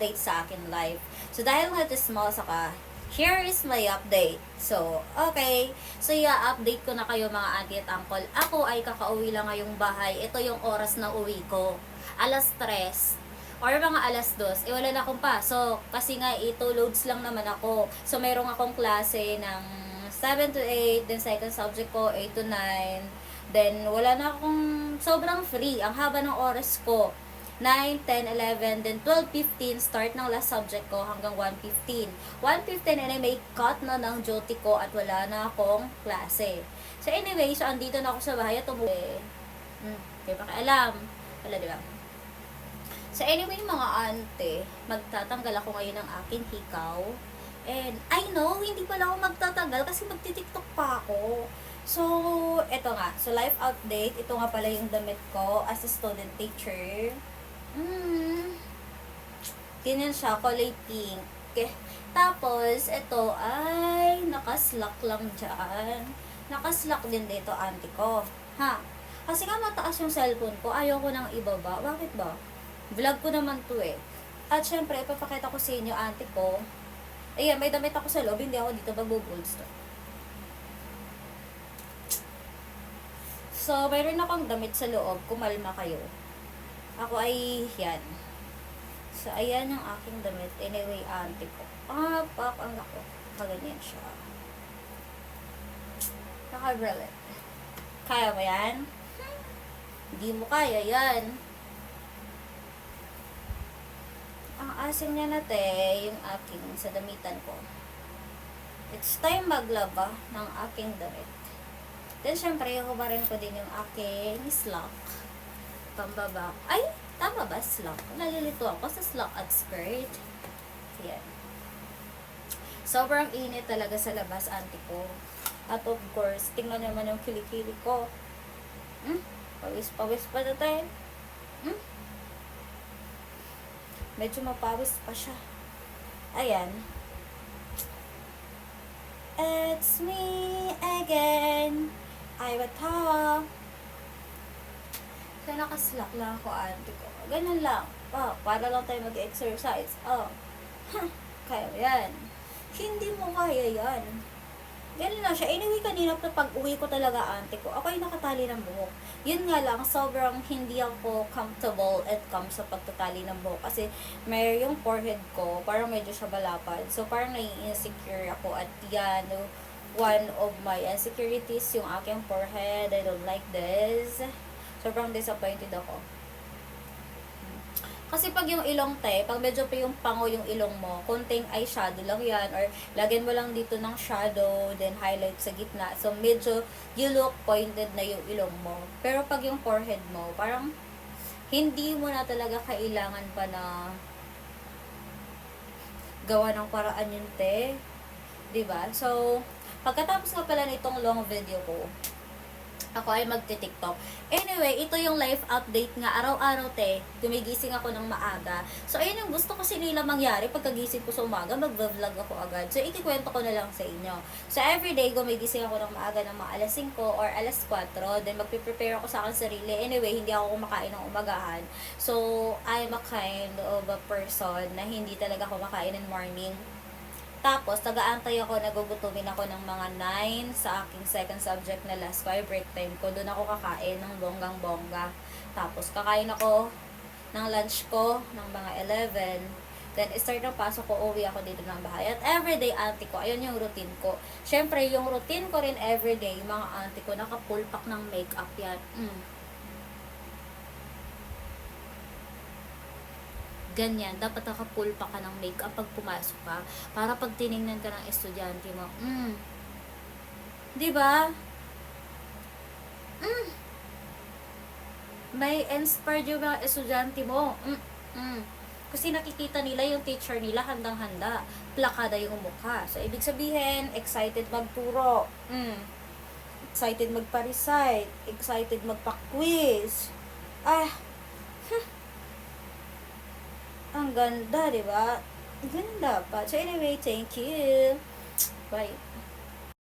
update sa akin live. So, dahil nga chismosa ka, here is my update. So, okay. So, i-update ko na kayo mga auntie at uncle. Ako ay kakauwi lang ngayong bahay. Ito yung oras na uwi ko. Alas 3 or mga alas 2, eh wala na akong pasok. Kasi nga, ito loads lang naman ako. So, meron akong klase ng 7 to 8, then second subject ko, 8 to 9. Then, wala na akong sobrang free. Ang haba ng oras ko. 9, 10, 11, then 12, 15, start ng last subject ko hanggang 1.15. 1.15 and may cut na ng duty ko at wala na akong klase. So anyway, so andito na ako sa bahay at umuwi. Hmm, kaya pakialam. Wala, di ba? So anyway, mga ante, magtatanggal ako ngayon ng aking hikaw. And I know, hindi pala ako magtatanggal kasi magtitiktok pa ako. So, eto nga. So, life update. Ito nga pala yung damit ko as a student teacher. Mm. Ganyan siya, kulay pink. Okay. Tapos, ito ay nakaslak lang dyan. Nakaslak din dito, auntie ko. Ha? Kasi nga mataas yung cellphone ko, ayaw ko nang ibaba. Bakit ba? Vlog ko naman to eh. At syempre, ipapakita ko sa inyo, auntie ko. Ayan, may damit ako sa loob, hindi ako dito magbo-bolds to. So, mayroon akong damit sa loob, kumalma kayo. Ako ay yan. So, ayan yung aking damit. Anyway, auntie ko. Ah, pak, ang lako. Kaganyan siya. Naka-bralette. Kaya mo yan? Hindi mo kaya yan. Ang asim niya na te, yung aking sa damitan ko. It's time maglaba ng aking damit. Then, syempre, hubarin ko din yung aking slack pambaba. Ay, tama ba? Slack. Nalilito ako sa slack at skirt. Yan. Sobrang init talaga sa labas, auntie ko. At of course, tingnan naman yung kilikili ko. Hmm? Pawis-pawis pa na tayo. Hmm? Medyo mapawis pa siya. Ayan. It's me again. I will talk. Kaya nakaslack lang ako, auntie ko. Ganun lang. Oh, para lang tayo mag-exercise. Oh. Ha, kaya yan. Hindi mo kaya yan. Ganun lang siya. Anyway, kanina pa pag uwi ko talaga, auntie ko, ako ay nakatali ng buhok. Yun nga lang, sobrang hindi ako comfortable at come sa pagtatali ng buhok. Kasi may yung forehead ko, parang medyo siya balapad. So, parang nai-insecure ako. At yan, one of my insecurities, yung aking forehead. I don't like this sobrang disappointed ako. Kasi pag yung ilong te, pag medyo pa yung pango yung ilong mo, konting eyeshadow lang yan, or lagyan mo lang dito ng shadow, then highlight sa gitna. So, medyo you look pointed na yung ilong mo. Pero pag yung forehead mo, parang hindi mo na talaga kailangan pa na gawa ng paraan yun te. ba So, pagkatapos nga pala nitong long video ko, ako ay magti-TikTok. Anyway, ito yung life update nga. Araw-araw, te, gumigising ako ng maaga. So, ayun yung gusto kasi nila mangyari. Pagkagising ko sa umaga, mag-vlog ako agad. So, ikikwento ko na lang sa inyo. So, everyday, gumigising ako ng maaga ng mga alas 5 or alas 4. Then, magpe-prepare ako sa akin sarili. Anyway, hindi ako kumakain ng umagahan. So, I'm a kind of a person na hindi talaga kumakain in morning. Tapos, taga-antay ako, nagugutumin ako ng mga 9 sa aking second subject na last ko, break time ko. Doon ako kakain ng bonggang-bongga. Tapos, kakain ako ng lunch ko ng mga 11. Then, start ng pasok ko, uwi ako dito ng bahay. At everyday, auntie ko, ayun yung routine ko. Siyempre, yung routine ko rin everyday, mga auntie ko, nakapulpak ng makeup yan. Mm. Ganyan, dapat nakapulpa ka ng makeup pag pumasok ka. Para pag tiningnan ka ng estudyante mo, mm, di ba? Mm, may inspired yung mga estudyante mo. Mm, mm. Kasi nakikita nila yung teacher nila handang-handa. Plakada yung mukha. So, ibig sabihin, excited magturo. Mm. Excited magpa-recite. Excited magpa-quiz. Ah, ang ganda, di ba? Ganun dapat. So, anyway, thank you. Bye.